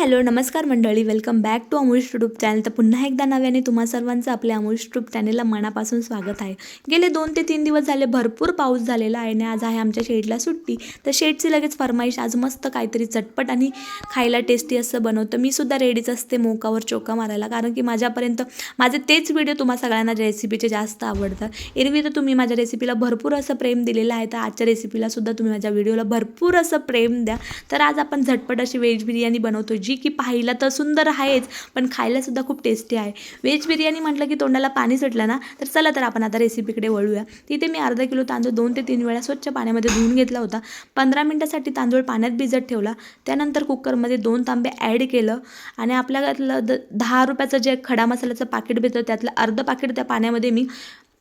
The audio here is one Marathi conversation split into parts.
हॅलो नमस्कार मंडळी. Welcome back to Amol YouTube channel तर पुन्हा एकदा नव्याने तुम्हा सर्वांचं आपल्या अमोल यूट्यूब चॅनलला मनापासून स्वागत आहे. गेले दोन ते तीन दिवस झाले भरपूर पाऊस झालेला आहे आणि आज आहे आमच्या शेडला सुट्टी. तर शेडची लगेच फरमाईश आज मस्त काहीतरी चटपट आणि खायला टेस्टी असं बनवतं. मी सुद्धा रेडीच असते मोकावर चोका मारायला कारण की माझ्यापर्यंत माझे तेच व्हिडिओ तुम्हा सगळ्यांना रेसिपीचे जास्त आवडतात. एरवी तर तुम्ही माझ्या रेसिपीला भरपूर असं प्रेम दिलेलं आहे. तर आजच्या रेसिपीला सुद्धा तुम्ही माझ्या व्हिडिओला भरपूर असं प्रेम द्या. तर आज आपण झटपट अशी व्हेज बिर्याणी बनवतो जी की पाहायला तर सुंदर आहेच पण खायलासुद्धा खूप टेस्टी आहे. व्हेज बिर्याणी म्हटलं की तोंडाला पाणी सुटलं ना तर चला तर आपण आता रेसिपीकडे वळूया. तिथे मी अर्धा किलो तांदूळ दोन ते तीन वेळा स्वच्छ पाण्यामध्ये धुवून घेतला होता. पंधरा मिनटासाठी तांदूळ पाण्यात भिजत ठेवला. त्यानंतर कुकरमध्ये दोन तांबे ॲड केलं आणि आपल्यातलं द दहा रुपयाचं जे खडा मसाल्याचं पाकिट भेटतं त्यातलं अर्धं पाकिट त्या पाण्यामध्ये मी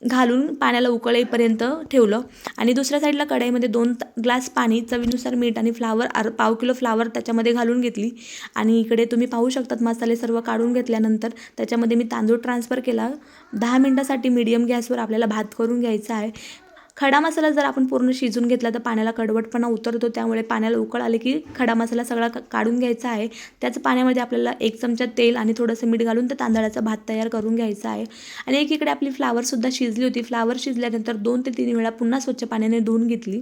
घालून पाण्याला उकळ येईपर्यंत ठेवलं. आणि दुसऱ्या साईडला कढईमध्ये दोन ग्लास पाणी चवीनुसार मीठ आणि फ्लावर अर पाव किलो फ्लावर त्याच्यामध्ये घालून घेतली. आणि इकडे तुम्ही पाहू शकतात मसाले सर्व काढून घेतल्यानंतर त्याच्यामध्ये मी तांदूळ ट्रान्सफर केला. दहा मिनटासाठी मीडियम गॅसवर आपल्याला भात करून घ्यायचा आहे. खडा मसाला जर आपण पूर्ण शिजून घेतला तर पाण्याला कडवटपणा उतरतो. त्यामुळे पाण्याला उकळ आले की खडा मसाला सगळा क- काढून घ्यायचा आहे. त्याच पाण्यामध्ये आपल्याला एक चमचा तेल आणि थोडंसं मीठ घालून तर तांदळाचा भात तयार करून घ्यायचा आहे. आणि एकीकडे आपली फ्लावरसुद्धा शिजली होती. फ्लावर शिजल्यानंतर दोन ते तीन वेळा पुन्हा स्वच्छ पाण्याने धुवून घेतली.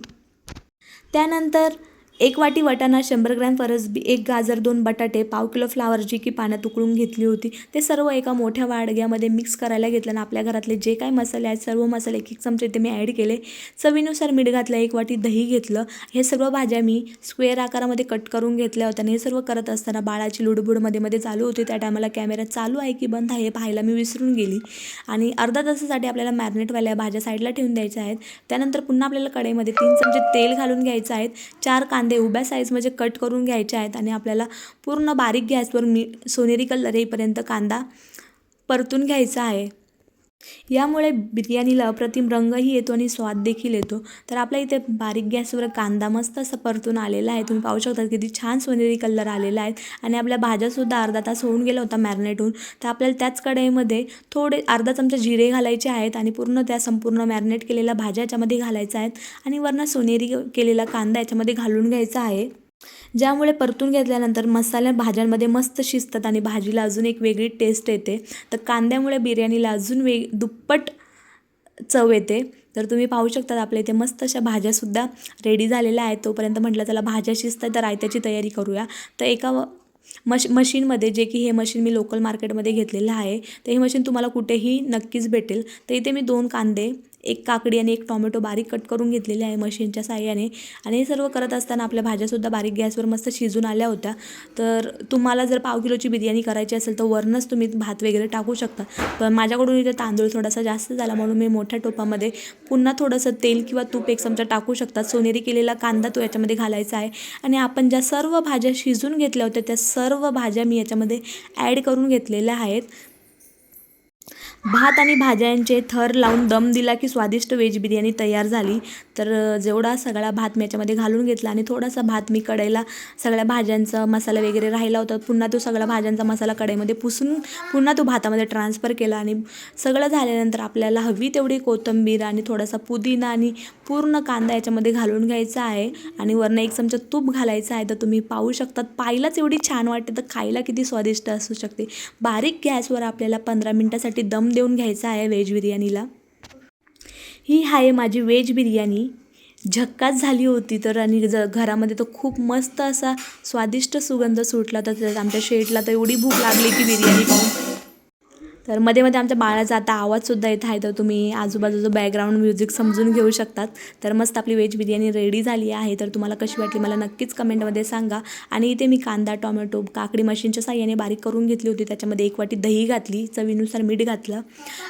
त्यानंतर एक वाटी वाटाणा शंभर ग्रॅम फरसबी एक गाजर दोन बटाटे पाव किलो फ्लावर जी की पाण्यात उकळून घेतली होती. ते सर्व एका मोठ्या वाडग्यामध्ये मिक्स करायला घेतलं आणि आपल्या घरातले जे काही मसाले आहेत सर्व मसाले एक एक चमचे इथे मी ॲड केले. चवीनुसार मीठ घातलं एक वाटी दही घेतलं. हे सर्व भाज्या मी स्क्वेअर आकारामध्ये कट करून घेतल्या होत्या आणि हे सर्व करत असताना बाळाची लुडबुडमध्ये मध्ये चालू होती. त्या टायमाला कॅमेरा चालू आहे की बंद आहे हे पाहायला मी विसरून गेली. आणि अर्धा तासासाठी आपल्याला मॅरिनेटवाल्या भाज्या साईडला ठेवून द्यायच्या आहेत. त्यानंतर पुन्हा आपल्याला कढईमध्ये तीन चमचे तेल घालून घ्यायचं आहेत चार कांदे उभ्या साईजमध्ये कट करून घ्यायचे आहेत आणि आपल्याला पूर्ण बारीक गॅसवर मी सोनेरी कलर येईपर्यंत कांदा परतून घ्यायचा आहे. यामुळे बिर्याणीला अप्रतिम रंगही येतो आणि स्वाद देखील येतो. तर आपल्या इथे बारीक गॅसवर कांदा मस्त असं परतून आलेला आहे. तुम्ही पाहू शकता किती छान सोनेरी कलर आलेला आहे. आणि आपल्या भाज्यासुद्धा अर्धा तास होऊन गेला होता मॅरिनेट होऊन. तर आपल्याला त्याच कढईमध्ये थोडे अर्धा चमचा जिरे घालायचे आहेत आणि पूर्ण त्या संपूर्ण मॅरिनेट केलेल्या भाज्या याच्यामध्ये घालायच्या आहेत. आणि वरनं सोनेरी केलेला कांदा याच्यामध्ये घालून घ्यायचा आहे. ज्यामुळे परतून घेतल्यानंतर मसाल्या भाज्यांमध्ये मस्त शिजतात आणि भाजीला अजून एक वेगळी टेस्ट येते. तर कांद्यामुळे बिर्याणीला अजून वेग दुप्पट चव येते. तर तुम्ही पाहू शकतात आपल्या इथे मस्त अशा भाज्यासुद्धा रेडी झालेल्या आहेत. तोपर्यंत म्हटलं त्याला भाज्या शिजतात तर रायत्याची तयारी करूया. तर एका मश मशीनमध्ये जे की हे मशीन मी लोकल मार्केटमध्ये घेतलेलं आहे. तर हे मशीन तुम्हाला कुठेही नक्कीच भेटेल. तर इथे मी दोन कांदे एक काकडी आणि एक टॉमॅटो बारीक कट करून घेतलेले आहे मशीनच्या साह्याने. आणि हे सर्व करत असताना आपल्या भाज्यासुद्धा बारीक गॅसवर मस्त शिजून आल्या होत्या. तर तुम्हाला जर पाव किलोची बिर्याणी करायची असेल तर वरनंच तुम्ही भात वगैरे टाकू शकता. पण माझ्याकडून इथे तांदूळ थोडासा जास्त झाला म्हणून मी मोठ्या टोपामध्ये पुन्हा थोडंसं तेल किंवा तूप एक चमचा टाकू शकतात सोनेरी केलेला कांदा तो याच्यामध्ये घालायचा आहे. आणि आपण ज्या सर्व भाज्या शिजून घेतल्या होत्या त्या सर्व भाज्या मी याच्यामध्ये ॲड करून घेतलेल्या आहेत. भात आणि भाज्यांचे थर लावून दम दिला की स्वादिष्ट व्हेज बिर्याणी तयार झाली. तर जेवढा सगळा भात मी याच्यामध्ये घालून घेतला आणि थोडासा भात मी कढईला सगळ्या भाज्यांचा मसाला वगैरे राहिला होता. पुन्हा तो सगळा भाज्यांचा मसाला कढईमध्ये पुसून पुन्हा तो भातामध्ये ट्रान्सफर केला आणि सगळं झाल्यानंतर आपल्याला हवी तेवढी कोथिंबीर आणि थोडासा पुदिना आणि पूर्ण कांदा याच्यामध्ये घालून घ्यायचा आहे आणि वरनं एक चमचा तूप घालायचा आहे. तर तुम्ही पाहू शकतात पाहिलाच एवढी छान वाटते. तर खायला किती स्वादिष्ट असू शकते. बारीक गॅसवर आपल्याला पंधरा मिनटासाठी दम देऊन घ्यायचा आहे व्हेज बिर्याणीला. ही आहे माझी व्हेज बिर्याणी. झक्काच झाली होती तर आणि ज घरामध्ये तो खूप मस्त असा स्वादिष्ट सुगंध सुटला तर आमच्या शेटला तर एवढी भूक लागली की बिर्याणी पाहून तर मध्ये मध्ये आमच्या बाळाचा आता आवाजसुद्धा येत आहे तर तुम्ही आजूबाजूचं बॅकग्राऊंड म्युझिक समजून घेऊ शकतात. तर मस्त आपली व्हेज बिर्याणी रेडी झाली आहे. तर तुम्हाला कशी वाटली मला नक्कीच कमेंटमध्ये सांगा. आणि इथे मी कांदा टोमॅटो काकडी मशीनच्या साह्याने बारीक करून घेतली होती. त्याच्यामध्ये एक वाटी दही घातली चवीनुसार मीठ घातलं.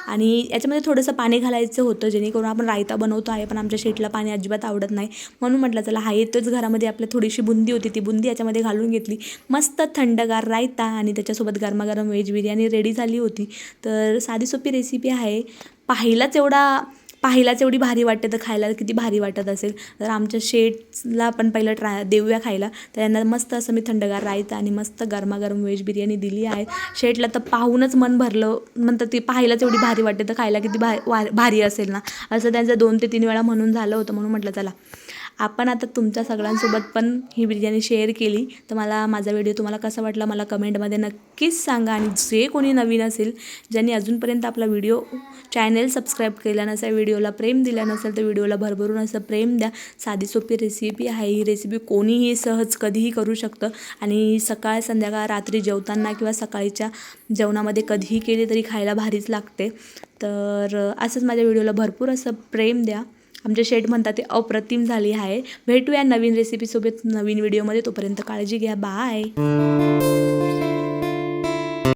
आणि याच्यामध्ये थोडंसं पाणी घालायचं होतं जेणेकरून आपण रायता बनवतो आहे पण आमच्या शेटला पाणी अजिबात आवडत नाही. म्हणून म्हटलं चला हा येतोच घरामध्ये. आपल्या थोडीशी बुंदी होती ती बुंदी याच्यामध्ये घालून घेतली. मस्त थंडगार रायता आणि त्याच्यासोबत गरमागरम व्हेज बिर्याणी रेडी झाली होती. तर साधी सोपी रेसिपी आहे. पाहिलाच एवढा पाहिलाच एवढी भारी वाटते तर खायला किती भारी वाटत असेल. तर आमच्या शेटला पण पहिलं ट्राय देऊया खायला. तर त्यांना मस्त असं मी थंडगार रायता आणि मस्त गरमागरम व्हेज बिर्याणी दिली आहे. शेटला तर पाहूनच मन भरलं म्हणतात ती पाहिलाच एवढी भारी वाटते तर खायला किती भा भारी असेल ना. असं त्यांचं दोन ते तीन वेळा म्हणून झालं होतं म्हणून म्हटलं चला. आपण आता तुमच्या सगळ्यांसोबत पण ही बिर्याणी शेअर केली. तर मला माझा व्हिडिओ तुम्हाला कसा वाटला मला कमेंटमध्ये नक्कीच सांगा. आणि जे कोणी नवीन असेल ज्यांनी अजूनपर्यंत आपला व्हिडिओ चॅनल सबस्क्राईब केला नसेल व्हिडिओला प्रेम दिला नसेल तर व्हिडिओला भरभरून असं प्रेम द्या. साधी सोपी रेसिपी आहे. ही रेसिपी कोणीही सहज कधीही करू शकतं. आणि सकाळ संध्याकाळ रात्री जेवताना किंवा सकाळीच्या जेवणामध्ये कधीही केली तरी खायला भारीच लागते. तर असंच माझ्या व्हिडिओला भरपूर असं प्रेम द्या. आमच्या शेट म्हणतात ते अप्रतिम झाली आहे. भेटूया नवीन रेसिपीसोबत नवीन व्हिडिओमध्ये तोपर्यंत काळजी घ्या. बाय